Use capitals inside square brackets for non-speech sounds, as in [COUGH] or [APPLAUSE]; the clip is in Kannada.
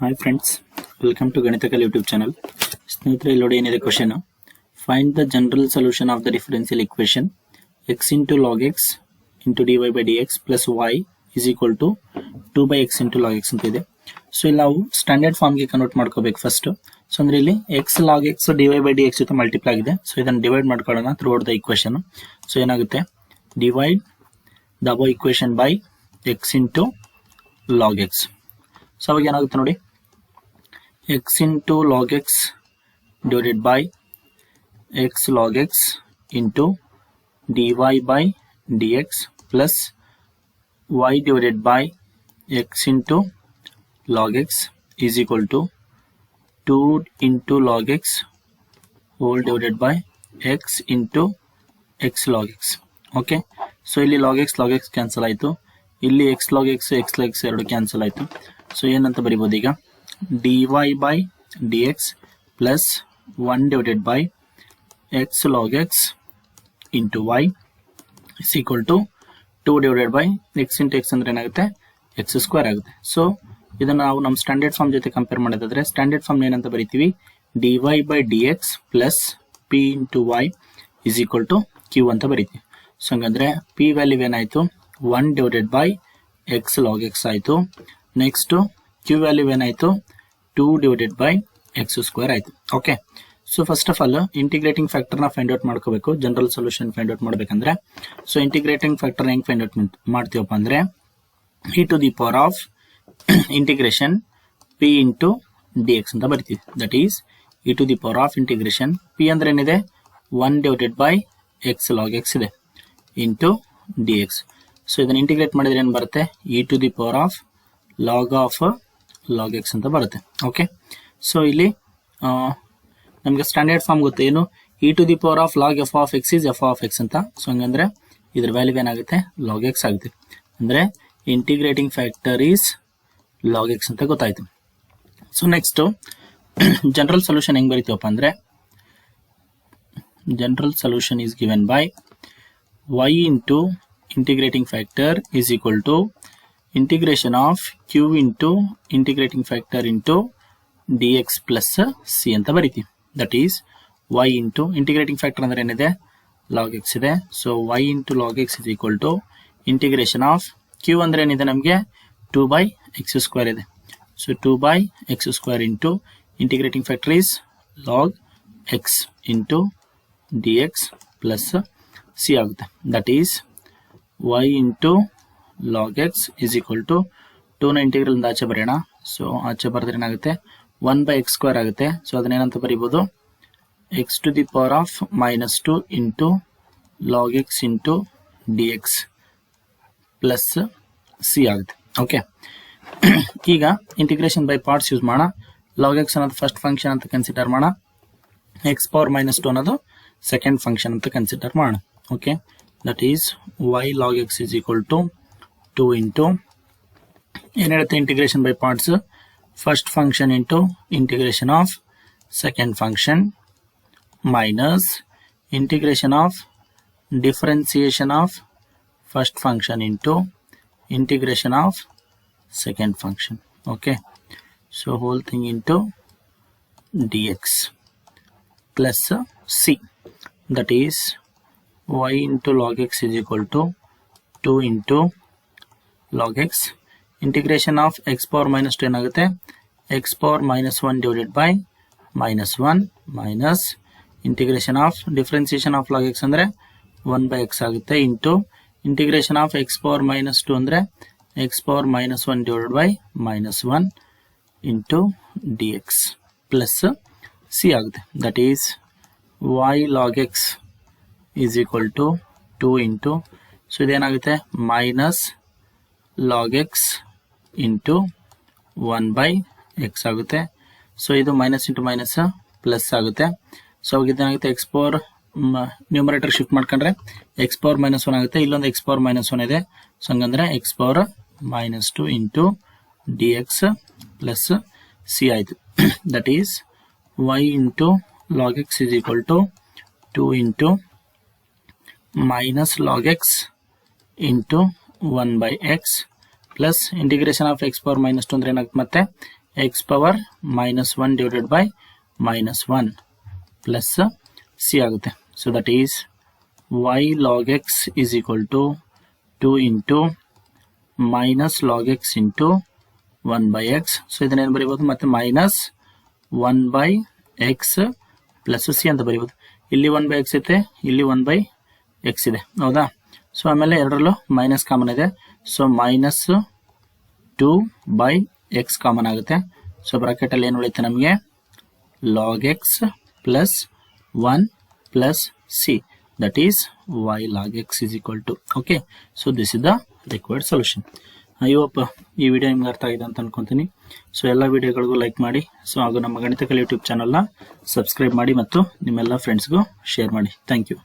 Hi friends welcome to Ganithakal YouTube channel ಸ್ನೇಹಿತರೆ, ಇಲ್ಲಿ ನೋಡಿ ಏನಿದೆ question find the general solution of the differential equation x into log x into d y by d x plus y is equal to two by x into log x ಅಂತ ಇದೆ. ಸೊ ಇಲ್ಲಿ ನಾವು ಸ್ಟ್ಯಾಂಡರ್ಡ್ ಫಾರ್ಮ್ಗೆ ಕನ್ವರ್ಟ್ ಮಾಡ್ಕೋಬೇಕು ಫಸ್ಟ್ ಸೊ ಅಂದ್ರೆ ಇಲ್ಲಿ x log x d y by d x ಜೊತೆ ಮಲ್ಟಿಪ್ಲೈ ಆಗಿದೆ. ಸೊ ಇದನ್ನು ಡಿವೈಡ್ ಮಾಡ್ಕೊಳ್ಳೋಣ throughout the equation so ಏನಾಗುತ್ತೆ? Divide the above equation by x into log x so ಅವಾಗ ಏನಾಗುತ್ತೆ ನೋಡಿ? Into log x divided by x log x into d y by d x plus y divided by x into log x is equal to two into log x whole divided by x into x log okay so ಇಲ್ಲಿ log x log x cancel ಆಯಿತು. ಇಲ್ಲಿ x log x x log x ಎರಡು ಕ್ಯಾನ್ಸಲ್ ಆಯಿತು. ಸೊ ಏನಂತ ಬರಿಬೋದು ಈಗ? D y by d x plus one x by x log x is y is equal to by x into x ಅಂದ್ರೆ ಏನಾಗುತ್ತೆ? ಎಕ್ಸ್ ಸ್ಕ್ವೇರ್ ಆಗುತ್ತೆ. ಸೊ ಇದನ್ನು ನಾವು ನಮ್ಮ ಸ್ಟ್ಯಾಂಡರ್ಡ್ ಫಾರ್ಮ್ ಜೊತೆ ಕಂಪೇರ್ ಮಾಡೋದಾದ್ರೆ ಸ್ಟ್ಯಾಂಡರ್ಡ್ ಫಾರ್ಮ್ ಏನಂತ ಬರಿತೀವಿ? D y by d x plus p into y is equal to q ಅಂತ ಬರಿತೀವಿ. ಸೊ ಹಂಗಂದ್ರೆ ಪಿ ವ್ಯಾಲ್ಯೂ ಏನಾಯಿತು? One divided by x log x ಆಯಿತು. ನೆಕ್ಸ್ಟು ಕ್ಯೂ ವ್ಯಾಲ್ಯೂ ಏನಾಯಿತು two divided by x square ಆಯಿತು. Okay so first of all integrating ಫ್ಯಾಕ್ಟರ್ನ find out ಮಾಡ್ಕೋಬೇಕು. ಜನರಲ್ ಸೊಲ್ಯೂಷನ್ ಫೈಂಡ್ ಔಟ್ ಮಾಡಬೇಕಂದ್ರೆ. ಸೊ ಇಂಟಿಗ್ರೇಟಿಂಗ್ ಫ್ಯಾಕ್ಟರ್ ಹೆಂಗ್ ಫೈಂಡ್ ಔಟ್ ಮಾಡ್ತೀವಪ್ಪ ಅಂದರೆ e to the power of integration p into d x ಅಂತ ಬರ್ತೀವಿ. That is e to the power of integration p ಅಂದ್ರೆ ಏನಿದೆ? One divided by x log x ಇದೆ ಇಂಟು ಡಿ ಎಕ್ಸ್ ಸೊ ಇದನ್ನು ಇಂಟಿಗ್ರೇಟ್ ಮಾಡಿದ್ರೆ ಏನು ಬರುತ್ತೆ? E to the power of log of log x ಅಂತ ಬರುತ್ತೆ ಓಕೆ ಸೊ ಇಲ್ಲಿ ನಮಗೆ ಸ್ಟ್ಯಾಂಡರ್ಡ್ ಫಾರ್ಮ್ ಗೊತ್ತೆ. ಏನು? E to the power of log f of x is f of x ಅಂತ. ಸೊ ಹಂಗಂದ್ರೆ ಇದ್ರ ವ್ಯಾಲ್ಯೂ ಏನಾಗುತ್ತೆ? ಲಾಗ್ ಎಕ್ಸ್ ಆಗುತ್ತೆ. ಅಂದ್ರೆ integrating factor is log x ಅಂತ ಗೊತ್ತಾಯಿತು. ಸೊ ನೆಕ್ಸ್ಟ್ ಜನರಲ್ ಸೊಲ್ಯೂಷನ್ ಹೆಂಗ್ ಬರೀತೀವಪ್ಪ ಅಂದ್ರೆ general solution is given by y into integrating factor is equal to integration of q into integrating factor into dx plus c ಅಂತ ಬರಿತೀವಿ that is y into integrating factor ಅಂದ್ರೆ ಏನಿದೆ log x ಇದೆ so y into log x is equal to integration of q ಅಂದ್ರೆ ಏನಿದೆ ನಮಗೆ ಟೂ ಬೈ ಎಕ್ಸ್ ಸ್ಕ್ವೇರ್ ಇದೆ so two by x square into integrating factor is log x into d x plus c ಆಗುತ್ತೆ that is y into log x is equal to ಟೂನ integral ಆಚೆ ಬರೆಯೋಣ. ಸೊ ಆಚೆ ಬರೆದ್ರೆ ಏನಾಗುತ್ತೆ? ಒನ್ ಬೈ ಎಕ್ಸ್ ಸ್ಕ್ವೇರ್ ಆಗುತ್ತೆ. ಸೊ ಅದನ್ನೇನಂತ ಬರೀಬೋದು? X to the power of minus two into log x into d x plus c ಆಗುತ್ತೆ. ಓಕೆ [CLEARS THROAT] ಈಗ ಇಂಟಿಗ್ರೇಷನ್ ಬೈ ಪಾರ್ಟ್ಸ್ ಯೂಸ್ ಮಾಡೋಣ. ಲಾಗ್ ಎಕ್ಸ್ ಅನ್ನೋದು ಫಸ್ಟ್ ಫಂಕ್ಷನ್ ಅಂತ ಕನ್ಸಿಡರ್ ಮಾಡೋಣ. ಎಕ್ಸ್ ಪವರ್ ಮೈನಸ್ ಟು ಅನ್ನೋದು ಸೆಕೆಂಡ್ ಫಂಕ್ಷನ್ ಅಂತ ಕನ್ಸಿಡರ್ ಮಾಡೋಣ. Okay that is y log x is equal to 2 into another integration by parts first function into integration of second function minus integration of differentiation of first function into integration of second function. Okay. So whole thing into dx plus c. That is y into log x is equal to 2 into log x integration of x power minus 2 ಏನಾಗುತ್ತೆ x power minus 1 divided by minus 1 minus integration of differentiation of log x ಅಂದ್ರೆ 1 by x ಆಗುತ್ತೆ into integration of x power minus 2 ಅಂದ್ರೆ x power minus 1 divided by minus 1 into dx plus c ಆಗುತ್ತೆ that is y log x is equal to two into so ಇದೇನಾಗುತ್ತೆ minus log x into one by x ಆಗುತ್ತೆ. ಸೊ ಇದು ಮೈನಸ್ ಇಂಟು ಮೈನಸ್ ಪ್ಲಸ್ ಆಗುತ್ತೆ. ಸೊ ಇದೇನಾಗುತ್ತೆ? ಎಕ್ಸ್ ಪವರ್ ನ್ಯೂಮರೇಟರ್ ಶಿಫ್ಟ್ ಮಾಡ್ಕೊಂಡ್ರೆ ಎಕ್ಸ್ ಪವರ್ ಮೈನಸ್ ಒನ್ ಆಗುತ್ತೆ. ಇಲ್ಲೊಂದು ಎಕ್ಸ್ ಪವರ್ ಮೈನಸ್ ಒನ್ ಇದೆ. ಸೊ ಹಂಗಂದ್ರೆ x power minus two into d x plus c ಆಯಿತು. That is y into log x is equal to 2 into minus log x into 1 by x plus integration of x power minus two ಅಂದ್ರೆ ಏನಾಗುತ್ತೆ ಮತ್ತೆ? X power minus one divided by minus one plus c ಆಗುತ್ತೆ. So that is y log x is equal to two into minus log x into one by x so ಇದನ್ನೇನು ಬರೀಬೋದು ಮತ್ತೆ? Minus one by x plus c ಅಂತ ಬರೀಬೋದು. ಇಲ್ಲಿ ಒನ್ ಬೈ ಎಕ್ಸ್ ಐತೆ, ಇಲ್ಲಿ ಒನ್ ಬೈ ಎಕ್ಸ್ ಇದೆ. ಹೌದಾ? ಸೊ ಆಮೇಲೆ ಎರಡರಲ್ಲೂ ಮೈನಸ್ ಕಾಮನ್ ಇದೆ. So minus two by x common ಆಗುತ್ತೆ. ಸೊ ಬ್ರಾಕೆಟಲ್ಲಿ ಏನು ಉಳಿಯುತ್ತೆ ನಮಗೆ? Log x plus one plus c that is y log x is equal to okay so this is the required solution ಅಯ್ಯೋಪ್ಪ ಈ ವಿಡಿಯೋ ನಿಮ್ಗೆ ಅರ್ಥ ಆಗಿದೆ ಅಂತ ಅನ್ಕೊಂತೀನಿ. ಸೊ ಎಲ್ಲ ವಿಡಿಯೋಗಳಿಗೂ ಲೈಕ್ ಮಾಡಿ ಸೊ ಹಾಗೂ ನಮ್ಮ ಗಣಿತ ಕಲೆ ಯೂಟ್ಯೂಬ್ ಚಾನಲ್ನ ಸಬ್ಸ್ಕ್ರೈಬ್ ಮಾಡಿ ಮತ್ತು ನಿಮ್ಮೆಲ್ಲ ಫ್ರೆಂಡ್ಸ್ಗೂ ಶೇರ್ ಮಾಡಿ. Thank you